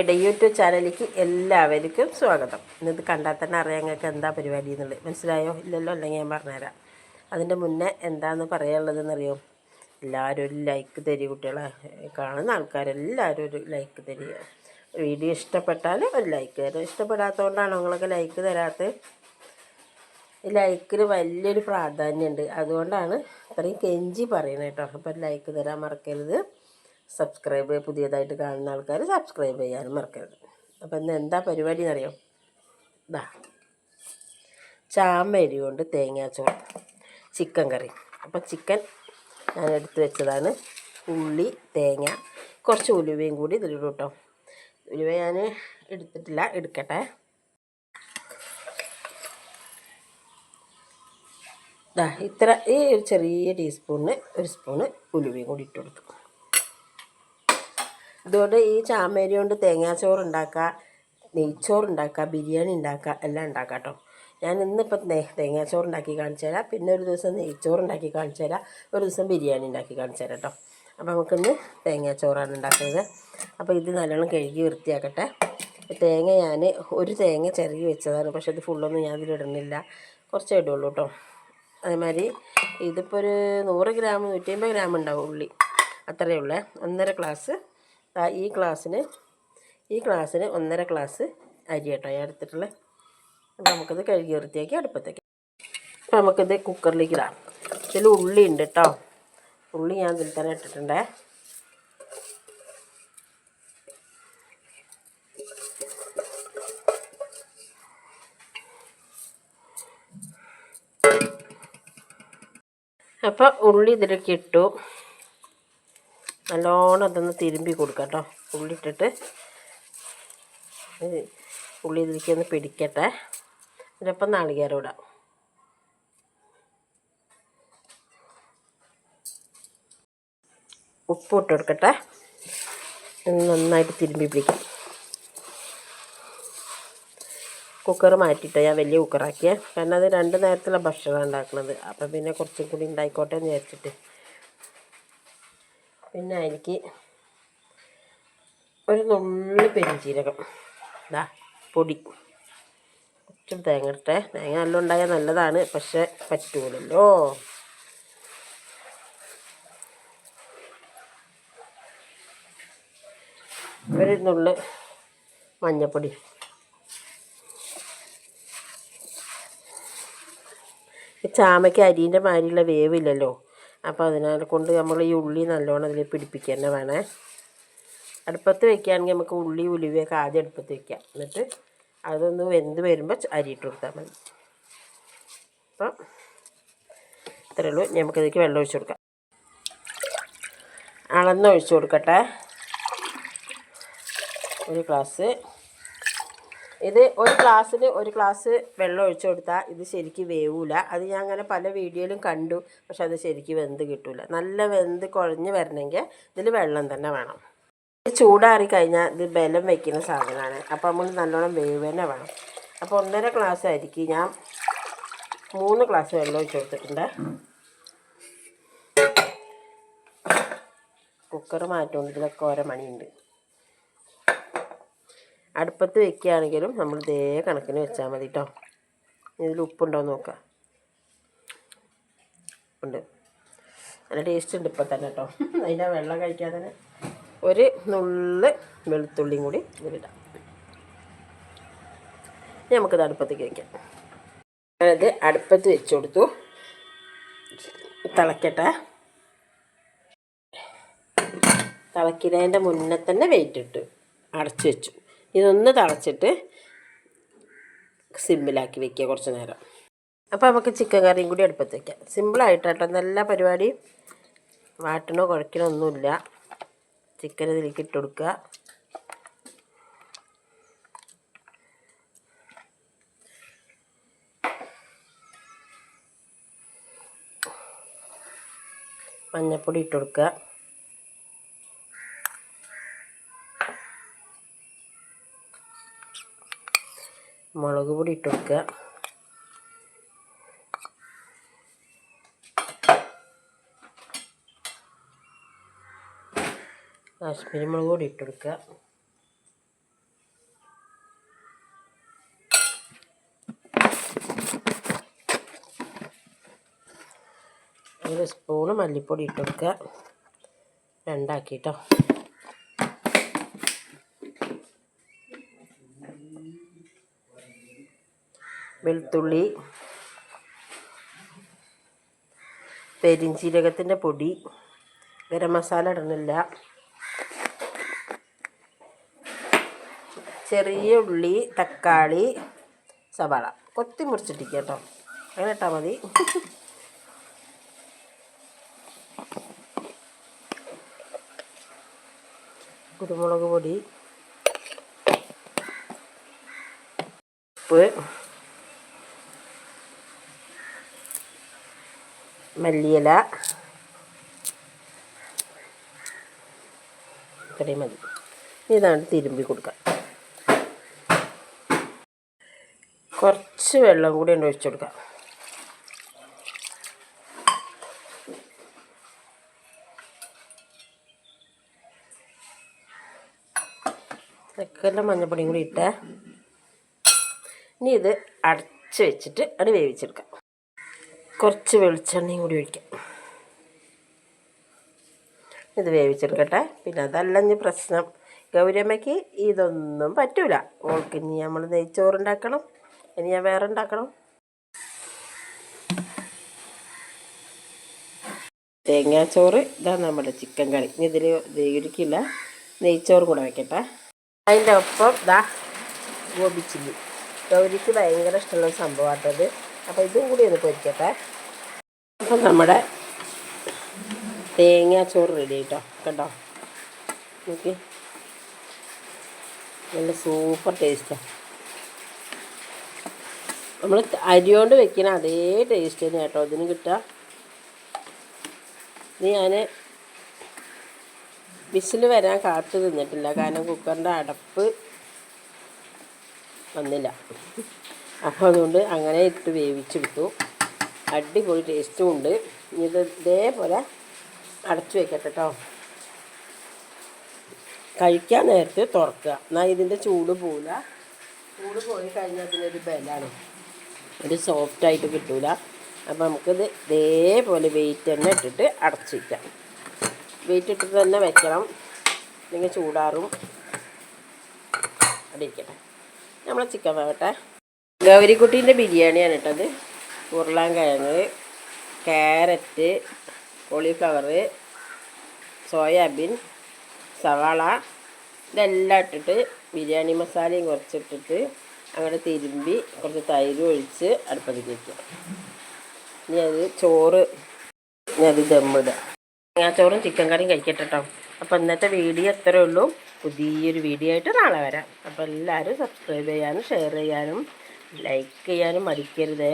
എന്റെ യൂട്യൂബ് ചാനലിലേക്ക് എല്ലാവർക്കും സ്വാഗതം. ഇന്നത് കണ്ടാൽ തന്നെ അറിയാം ഞങ്ങൾക്ക് എന്താ പരിപാടി എന്നുള്ളത്. മനസ്സിലായോ? ഇല്ലല്ലോ? അല്ലെങ്കിൽ ഞാൻ പറഞ്ഞുതരാം. അതിന്റെ മുന്നേ എന്താണെന്ന് പറയാനുള്ളതെന്നറിയോ? എല്ലാവരും ഒരു ലൈക്ക് തരി കുട്ടികളെ. കാണുന്ന ആൾക്കാരെല്ലാവരും ഒരു ലൈക്ക് തരിക. വീഡിയോ ഇഷ്ടപ്പെട്ടാൽ ഒരു ലൈക്ക് തരും ഇഷ്ടപ്പെടാത്തതുകൊണ്ടാണ് നിങ്ങളൊക്കെ ലൈക്ക് തരാത്തത്? ഈ ലൈക്കിന് വലിയൊരു പ്രാധാന്യമുണ്ട്. അതുകൊണ്ടാണ് ഇത്രയും കെഞ്ചി പറയുന്നത് കേട്ടോ. അപ്പം ലൈക്ക് തരാൻ മറക്കരുത്. സബ്സ്ക്രൈബ് പുതിയതായിട്ട് കാണുന്ന ആൾക്കാർ സബ്സ്ക്രൈബ് ചെയ്യാനും മറക്കരുത്. അപ്പം ഇന്ന് എന്താ പരിപാടി എന്നറിയോ? ഇതാ ചാമ്പരി കൊണ്ട് തേങ്ങാച്ചോറ് ചിക്കൻ കറി. അപ്പം ചിക്കൻ ഞാൻ എടുത്ത് വെച്ചതാണ്. ഉള്ളി തേങ്ങ കുറച്ച് ഉലുവയും കൂടി ഇതിലിടും കേട്ടോ ഉലുവ ഞാൻ എടുത്തിട്ടില്ല എടുക്കട്ടെ. ഇത്ര ഈ ഒരു ചെറിയ ടീസ്പൂണിന് ഒരു സ്പൂണ് ഉലുവയും കൂടി ഇട്ട് കൊടുത്തു. ഇതുകൊണ്ട് ഈ ചാമേരി കൊണ്ട് തേങ്ങാച്ചോറ് ഉണ്ടാക്കുക നെയ്ച്ചോറ് ഉണ്ടാക്കുക ബിരിയാണി ഉണ്ടാക്കുക എല്ലാം ഉണ്ടാക്കാം കേട്ടോ ഞാൻ ഇന്നിപ്പോൾ തേങ്ങാച്ചോറ് ഉണ്ടാക്കി കാണിച്ചു തരാം. പിന്നെ ഒരു ദിവസം നെയ്ച്ചോറ് ഉണ്ടാക്കി കാണിച്ചു തരാം. ഒരു ദിവസം ബിരിയാണി ഉണ്ടാക്കി കാണിച്ചു തരാം കേട്ടോ അപ്പോൾ നമുക്കിന്ന് തേങ്ങാച്ചോറാണ് ഉണ്ടാക്കുന്നത്. അപ്പോൾ ഇത് നല്ലോണം കഴുകി വൃത്തിയാക്കട്ടെ. തേങ്ങ ഞാൻ ഒരു തേങ്ങ ചിരകി വെച്ചതാണ്. പക്ഷേ ഇത് ഫുള്ളൊന്നും ഞാൻ ഇതിലിടുന്നില്ല കുറച്ചേ ഇടുള്ളൂ കേട്ടോ അതേമാതിരി ഇതിപ്പോൾ ഒരു നൂറ് ഗ്രാം നൂറ്റി അമ്പത് ഗ്രാം ഉണ്ടാവും ഉള്ളി. അത്രയേ ഉള്ളേ. ഒന്നര ഗ്ലാസ് ഈ ഗ്ലാസ്സിന് ഈ ഗ്ലാസ്സിന് ഒന്നര ഗ്ലാസ് അരി കേട്ടോ ഞാൻ എടുത്തിട്ടുള്ളത് അപ്പം നമുക്കിത് കഴുകി വൃത്തിയാക്കി അടുപ്പത്തേക്ക്. അപ്പം നമുക്കിത് കുക്കറിലേക്ക് ഇടാം. ഇതിൽ ഉള്ളി ഉണ്ട് കേട്ടോ ഉള്ളി ഞാൻ ഇതിൽ തന്നെ ഇട്ടിട്ടുണ്ടേ. അപ്പോൾ ഉള്ളി ഇതിലേക്ക് ഇട്ടു. നല്ലോണം അതൊന്ന് തിരുമ്പി കൊടുക്കാം കേട്ടോ. ഉള്ളി ഇട്ടിട്ട് ഉള്ളി ഇതിലേക്ക് ഒന്ന് പിടിക്കട്ടെ. ഇതിപ്പം നാളികേരം ഇടാം. ഉപ്പ് ഇട്ട് കൊടുക്കട്ടെ നന്നായിട്ട് തിരുമ്പി പിടിക്കാം. കുക്കർ മാറ്റിയിട്ട് ഞാൻ വലിയ കുക്കറാക്കിയേ. കാരണം അത് രണ്ട് നേരത്തുള്ള ഭക്ഷണം ഉണ്ടാക്കുന്നത്. അപ്പം പിന്നെ കുറച്ചും കൂടി ഉണ്ടായിക്കോട്ടെ എന്ന് വിചാരിച്ചിട്ട്. പിന്നെ എനിക്ക് ഒരു നുള്ളി പെരിഞ്ചീരകം. ഇതാ പൊടി. കുറച്ചും തേങ്ങ ഇട്ടെ തേങ്ങ നല്ല ഉണ്ടായാൽ നല്ലതാണ് പക്ഷെ പറ്റൂലല്ലോ. ഒരു നുള്ള് മഞ്ഞപ്പൊടി. ചാമയ്ക്ക് അരീന്റെ മാതിരിയുള്ള വേവില്ലല്ലോ. അപ്പോൾ അതിനാൽ കൊണ്ട് നമ്മൾ ഈ ഉള്ളി നല്ലോണം അതിൽ പിടിപ്പിക്കുക തന്നെ വേണേ. അടുപ്പത്ത് വെക്കുകയാണെങ്കിൽ നമുക്ക് ഉള്ളി ഉലുവയൊക്കെ ആദ്യം അടുപ്പത്ത് വെക്കാം. എന്നിട്ട് അതൊന്ന് വെന്ത് വരുമ്പോൾ അരിയിട്ട് കൊടുത്താൽ മതി. അപ്പം ഇത്രയേ ഉള്ളൂ. നമുക്കിതിലേക്ക് വെള്ളം ഒഴിച്ചു കൊടുക്കാം. അളന്ന് ഒഴിച്ചു കൊടുക്കട്ടെ. ഒരു ഗ്ലാസ് ഇത് ഒരു ഗ്ലാസ്സിന് ഒരു ഗ്ലാസ് വെള്ളം ഒഴിച്ചു കൊടുത്താൽ ഇത് ശരിക്ക് വേവൂല. അത് ഞാൻ അങ്ങനെ പല വീഡിയോയിലും കണ്ടു. പക്ഷെ അത് ശരിക്ക് വെന്ത് കിട്ടില്ല നല്ല വെന്ത് കുഴഞ്ഞ് വരണമെങ്കിൽ ഇതിൽ വെള്ളം തന്നെ വേണം. ചൂടാറി കഴിഞ്ഞാൽ ഇത് ബലം വയ്ക്കുന്ന സാധനമാണ് അപ്പോൾ നമ്മൾ നല്ലോണം വേവ് തന്നെ വേണം. അപ്പോൾ ഒന്നര ഗ്ലാസ് ആയിരിക്കും ഞാൻ മൂന്ന് ഗ്ലാസ് വെള്ളം ഒഴിച്ചു കൊടുത്തിട്ടുണ്ട്. കുക്കർ മാറ്റുകൊണ്ട് ഇതിലൊക്കെ ഓരോ മണിയുണ്ട്. അടുപ്പത്ത് വെക്കുകയാണെങ്കിലും നമ്മൾ ഇതേ കണക്കിന് വെച്ചാൽ മതി കേട്ടോ ഇതിൽ ഉപ്പുണ്ടോ എന്ന് നോക്കാം. ഉണ്ട്. നല്ല ടേസ്റ്റ് ഉണ്ട് ഇപ്പം തന്നെ കേട്ടോ അതിന്റെ വെള്ളം കഴിക്കാൻ തന്നെ ഒരു നുള്ള് വെളുത്തുള്ളിയും കൂടി ഇതിലിടാം. ഇനി നമുക്കിത് അടുപ്പത്തേക്ക് വയ്ക്കാം ഞാനത് അടുപ്പത്ത് വെച്ച് കൊടുത്തു. തിളക്കട്ടെ. തിളക്കുന്നതിന്റെ മുന്നേ തന്നെ വെയിറ്റ് ഇട്ട്. അടച്ചു വെച്ചു. ഇതൊന്ന് തിളച്ചിട്ട് സിമ്മിലാക്കി വെക്കുക കുറച്ച് നേരം. അപ്പോൾ നമുക്ക് ചിക്കൻ കറിയും കൂടി അടുപ്പത്ത് വയ്ക്കാം സിമ്പിളായിട്ട് കേട്ടോ നല്ല പരിപാടി. വാട്ടണോ കുഴക്കണോ ഒന്നുമില്ല. ചിക്കൻ ഇതിലേക്ക് ഇട്ട് കൊടുക്കുക. മഞ്ഞൾപ്പൊടി ഇട്ട് കൊടുക്കുക. മുളക് പൊടി ഇട്ട് കൊടുക്കുക. കാശ്മീരി മുളക് പൊടി ഇട്ട് കൊടുക്കുക. ഒരു സ്പൂണ് മല്ലിപ്പൊടി ഇട്ട് കൊടുക്കുക. രണ്ടാക്കിട്ടോ. വെളുത്തുള്ളി പെരിഞ്ചീരകത്തിന്റെ പൊടി ഗരം മസാല ഇടുന്നില്ല ചെറിയ ഉള്ളി തക്കാളി സവാള. കൊത്തി മുറിച്ചിട്ടിരിക്കുക കേട്ടോ അങ്ങനെ ഇട്ടാൽ മതി. കുരുമുളക് പൊടി ഉപ്പ് മല്ലിയില. ഇത്രയും മതി. ഇതാണ് തിരുമ്പി കൊടുക്കുക കുറച്ച് വെള്ളം കൂടി ഉണ്ട് ഒഴിച്ചു കൊടുക്കാം. ചക്കെല്ലാം മഞ്ഞപ്പൊടിയും കൂടി ഇട്ട്. ഇനി ഇത് അടച്ച് വെച്ചിട്ട് അത് വേവിച്ചെടുക്കാം. കുറച്ച് വെളിച്ചെണ്ണയും കൂടി ഒഴിക്കാം. ഇത് വേവിച്ചെടുക്കട്ടെ. പിന്നെ അതല്ല ഇനി പ്രശ്നം. ഗൗരമ്മയ്ക്ക് ഇതൊന്നും പറ്റൂല. ഓൾക്ക് ഇനി നമ്മൾ നെയ്ച്ചോറുണ്ടാക്കണം. ഇനി ഞാൻ വേറെ ഉണ്ടാക്കണം തേങ്ങാച്ചോറ് ഇതാ നമ്മുടെ ചിക്കൻ കറി. ഇനി ഇതിൽ ഇരിക്കില്ല നെയ്ച്ചോറ് കൂടെ വെക്കട്ടെ. അതിന്റെ ഒപ്പം ഇതാ ഗോപിച്ചില്ലി. ചില്ലി ഗൗരിക്ക് ഭയങ്കര ഇഷ്ടമുള്ള സംഭവമാട്ടത് അപ്പോൾ ഇതും കൂടി ഒന്ന് പൊരിക്കട്ടെ. അപ്പം നമ്മുടെ തേങ്ങാച്ചോറ് റെഡി ആയിട്ടോ കണ്ടോ നോക്കി. നല്ല സൂപ്പർ ടേസ്റ്റാണ് നമ്മൾ അരി കൊണ്ട് വെക്കുന്ന അതേ ടേസ്റ്റ് തന്നെ കേട്ടോ ഇതിന് കിട്ടുക. ഇത് ഞാൻ വിസിൽ വരാൻ കാത്തു നിന്നിട്ടില്ല കാരണം കുക്കറിന്റെ അടപ്പ് വന്നില്ല. അപ്പോൾ അതുകൊണ്ട് അങ്ങനെ ഇട്ട് വേവിച്ചെടുത്തു. അടിപൊളി ടേസ്റ്റും ഉണ്ട് ഇത് ഇതേപോലെ അടച്ചു വെക്കട്ടെ കേട്ടോ കഴിക്കാൻ നേരത്ത് തുറക്കുക. എന്നാൽ ഇതിന്റെ ചൂട് പോവില്ല ചൂട് പോയി കഴിഞ്ഞാൽ ഇതിനൊരു ബലാണ് ഒരു സോഫ്റ്റ് ആയിട്ട് കിട്ടൂല. അപ്പോൾ നമുക്കിത് ഇതേപോലെ വെയിറ്റ് തന്നെ ഇട്ടിട്ട് അടച്ചു വയ്ക്കാം വെയിറ്റ് ഇട്ടിട്ട് തന്നെ വെക്കണം. അല്ലെങ്കിൽ ചൂടാറും. അടിക്കട്ടെ. നമ്മളെ ചിക്കൻ വേവട്ടെ. ഗൗരിക്കുട്ടീന്റെ ബിരിയാണിയാണ് ഇട്ടത് ഉരുളൻകിഴങ്ങ് ക്യാരറ്റ് കോളിഫ്ലവറ് സോയാബീൻ സവാള ഇതെല്ലാം ഇട്ടിട്ട് ബിരിയാണി മസാലയും കുറച്ചിട്ടിട്ട് അങ്ങനെ തിരുമ്പി കുറച്ച് തൈര് ഒഴിച്ച് അടുപ്പത്തേക്ക് വയ്ക്കുക ഇനി അത് ചോറ് അത് ഞാൻ ചോറും ചിക്കൻ കറിയും കഴിക്കട്ടെ കേട്ടോ അപ്പോൾ ഇന്നത്തെ വീഡിയോ എത്രയേ ഉള്ളൂ. പുതിയൊരു വീഡിയോ ആയിട്ട് നാളെ വരാം. അപ്പോൾ എല്ലാവരും സബ്സ്ക്രൈബ് ചെയ്യാനും ഷെയർ ചെയ്യാനും ലൈക്ക് ചെയ്യാനും മടിക്കരുതേ.